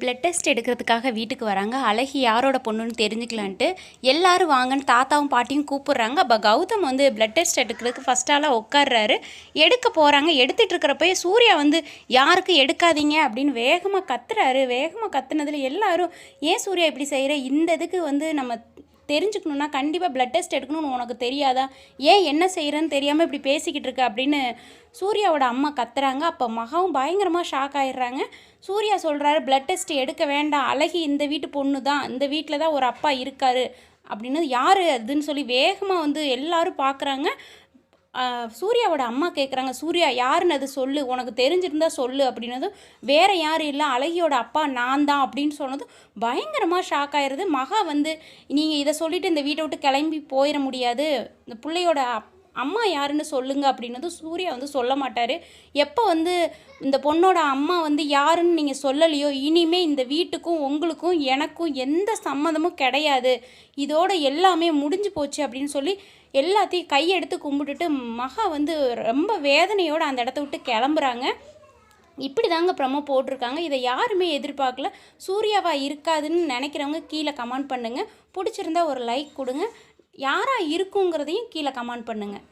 Blood test எடுக்கிறதுக்காக வீட்டுக்கு வராங்க. அழகி யாரோட பொண்ணுன்னு தெரிஞ்சுக்கலான்ட்டு எல்லாரும் வாங்கன்னு தாத்தாவும் பாட்டியும் கூப்பிடுறாங்க. அப்போ கௌதம் வந்து பிளட் டெஸ்ட் எடுக்கிறதுக்கு ஃபஸ்ட் உட்காடுறாரு எடுக்க போகிறாங்க எடுத்துட்டு சூர்யா வந்து யாருக்கு எடுக்காதீங்க? அப்படின்னு வேகமாக கத்துறாரு. வேகமாக கத்துனதில் எல்லாரும் ஏன் சூர்யா இப்படி செய்கிற இந்த இதுக்கு வந்து நம்ம தெரிஞ்சுக்கணுன்னா கண்டிப்பாக ப்ளட் டெஸ்ட் எடுக்கணும்னு உனக்கு தெரியாதா? ஏன் என்ன செய்கிறேன்னு தெரியாமல் இப்படி பேசிக்கிட்டு இருக்க அப்படின்னு சூர்யாவோட அம்மா கத்துறாங்க. அப்போ மகாவும் பயங்கரமாக ஷாக் ஆயிடுறாங்க. சூர்யா சொல்கிறாரு ப்ளட் டெஸ்ட் எடுக்க வேண்டாம். அழகி இந்த வீட்டு பொண்ணு தான் இந்த வீட்டில் தான் ஒரு அப்பா இருக்காரு. அப்படின்னு யார்? அதுன்னு சொல்லி வேகமாக வந்து எல்லாரும் பார்க்குறாங்க சூர்யாவோட அம்மா கேட்குறாங்க சூர்யா யாருன்னு அது சொல்லு. உனக்கு தெரிஞ்சிருந்தா சொல்லு அப்படின்னதும் வேறு யாரும் இல்லை. அழகியோட அப்பா நான் தான் அப்படின்னு சொன்னதும் பயங்கரமாக ஷாக் ஆயிடுது மகா வந்து நீங்கள் இதை சொல்லிவிட்டு இந்த வீட்டை விட்டு கிளம்பி போயிட முடியாது. இந்த பிள்ளையோட அப்- அம்மா யாருன்னு சொல்லுங்க அப்படின்னதும் சூர்யா வந்து சொல்ல மாட்டார். எப்போ வந்து இந்த பொண்ணோட அம்மா வந்து யாருன்னு நீங்கள் சொல்லலையோ இனிமே இந்த வீட்டுக்கும் உங்களுக்கும் எனக்கும் எந்த சம்மந்தமும் கிடையாது. இதோட எல்லாமே முடிஞ்சு போச்சு அப்படின்னு சொல்லி எல்லாத்தையும் கையெடுத்து கும்பிட்டுட்டு மகா வந்து ரொம்ப வேதனையோடு அந்த இடத்த விட்டு கிளம்புறாங்க. இப்படி தாங்க ப்ரமோ போட்டிருக்காங்க. இதை யாருமே எதிர்பார்க்கல. சூர்யாவா இருக்காதுன்னு நினைக்கிறவங்க கீழே கமெண்ட் பண்ணுங்கள் பிடிச்சிருந்தா ஒரு லைக் கொடுங்க. யாராக இருக்குங்கிறதையும் கீழே கமெண்ட் பண்ணுங்கள்